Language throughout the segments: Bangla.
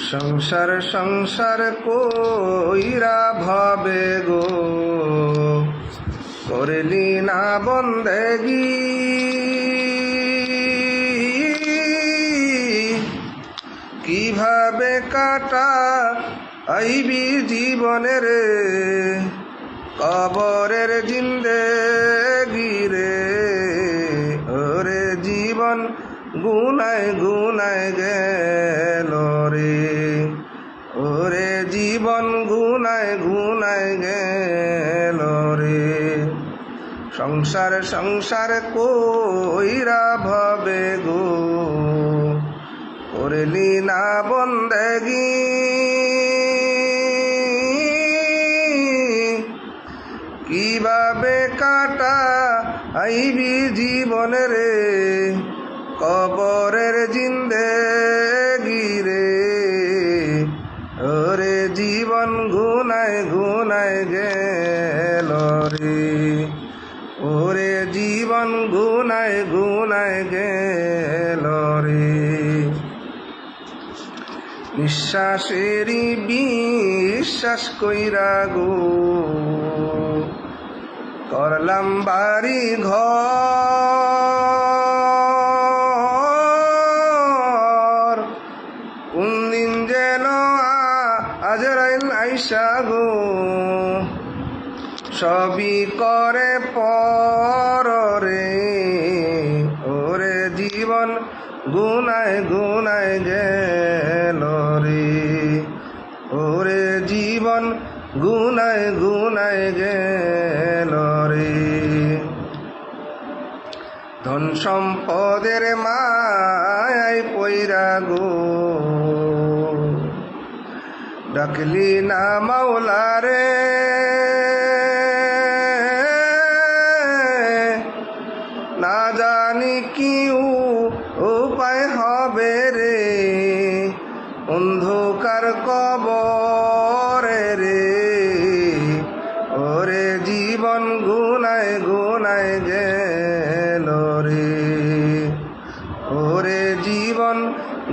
সংসার সংসার কইরা ভাবে গো। করলি না বন্দেগি। কীভাবে কাটা আইবি জীবনের কবরের জিন্দে গিরে ওরে জীবন গুনায় গুনায় গেল। রে ওরে জীবন গুনায় গুনায় গেল রে। সংসার সংসার কইরা ভবে গো। করলি না বন্দেগি। কীভাবে কাটা আইবি জীবনের কবরের জিন্দে গুনায় গেল রে। ওরে জীবন গুনায় গুনায় গেল রে। নিঃশ্বাসেরই বিশ্বাস কইরা গো। করলাম বাড়ি ঘর। আজরাইল আইসা গো, সবই করে পর ওরে জীবন গুনায় গুনায় গেল রে। ওরে জীবন গুনায় গুনায় গেল রে। ধন সম্পদের মায় পৈরা গো ডাকলি না মাওলা রে। না জানি কি উপায় হবে রে, অন্ধকার কবরে রে। ওরে জীবন গুনায় গুনায় গেল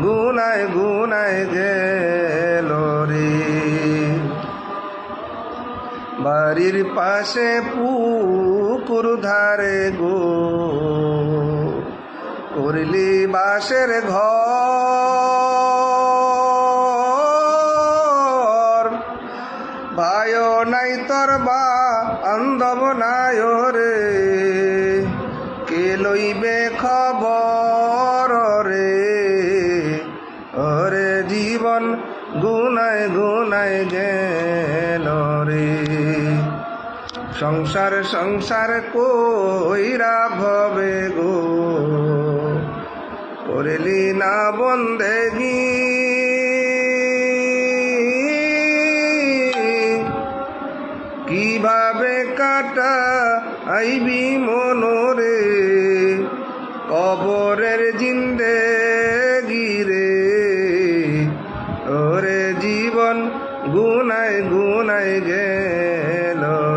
গুনায় গুনায় গেল রে। বাড়ির পাশে পুকুর ধারে গো। করলি বাসের ঘর। ভাই নাই তোর বা আন্দব নাই রে। কে লইবে খবর? সংসার সংসার কইরা ভবে গো। করলি না বন্দেগি কীভাবে কাটা আইবি মনোরে? কবরের জিন্দে গিরে ওরে জীবন গুনায় গুনায় গেল